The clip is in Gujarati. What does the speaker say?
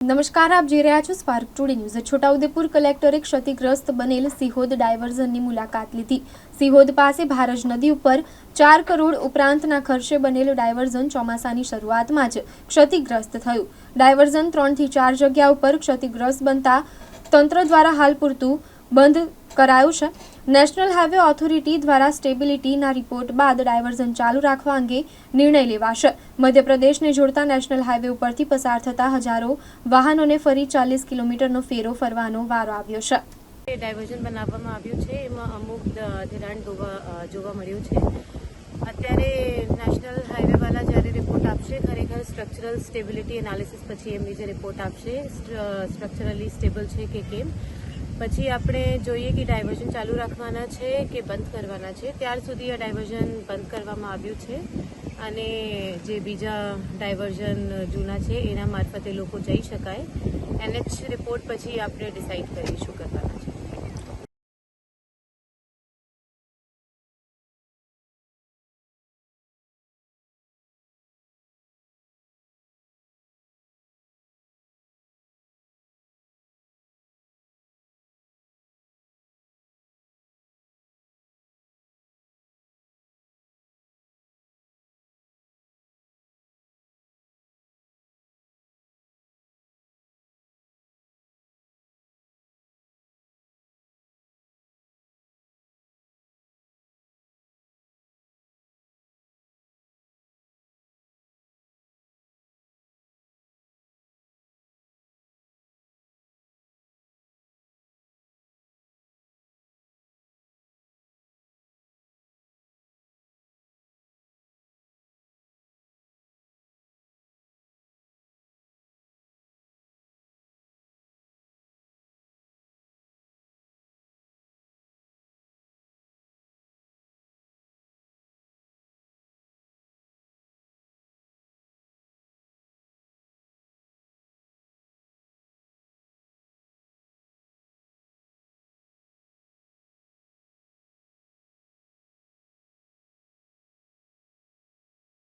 નમસ્કાર, આપ જોઈ રહ્યા છો સ્પાર્ક ટુડે ન્યૂઝ છોટાઉદેપુર કલેક્ટરે ક્ષતિગ્રસ્ત બનેલ સિહોદ ડાયવર્ઝનની મુલાકાત લીધી. સિહોદ પાસે ભારજ નદી ઉપર ચાર કરોડ ઉપરાંતના ખર્ચે બનેલ ડાયવર્ઝન ચોમાસાની શરૂઆતમાં જ ક્ષતિગ્રસ્ત થયું. ડાયવર્ઝન ત્રણથી ચાર જગ્યા ઉપર ક્ષતિગ્રસ્ત બનતા તંત્ર દ્વારા હાલ પૂરતું બંધ કરાયું છે. નેશનલ હાઈવે ઓથોરિટી દ્વારા સ્ટેબિલિટીના રિપોર્ટ બાદ ડાયવર્ઝન ચાલુ રાખવા અંગે નિર્ણય લેવાશે. મધ્યપ્રદેશને જોડતા નેશનલ હાઈવે ઉપરથી પસાર થતા હજારો વાહનોને ફરી ચાલીસ કિલોમીટરનો ફેરો ફરવાનો વારો આવ્યો છે. ડાયવર્ઝન બનાવવામાં આવ્યું છે. એમાં અમુક ધિરાણ જોવા મળ્યું છે. અત્યારે નેશનલ હાઈવેવાળા જ્યારે રિપોર્ટ આપશે, ખરેખર સ્ટ્રક્ચરલ સ્ટેબિલિટી એનાલિસિસ પછી એમની જે રિપોર્ટ આપશે સ્ટ્રક્ચરલી સ્ટેબલ છે કે કેમ? પછી આપણે જોઈએ કે ડાયવર્ઝન ચાલુ રાખવાના છે કે બંધ કરવાના છે? ત્યાર સુધી આ ડાયવર્ઝન બંધ કરવામાં આવ્યું છે. અને જે બીજા ડાયવર્ઝન જૂના છે, એના મારફતે લોકો જઈ શકાય. એનએચ રિપોર્ટ પછી આપણે ડિસાઇડ કરીશું કરવાના છે.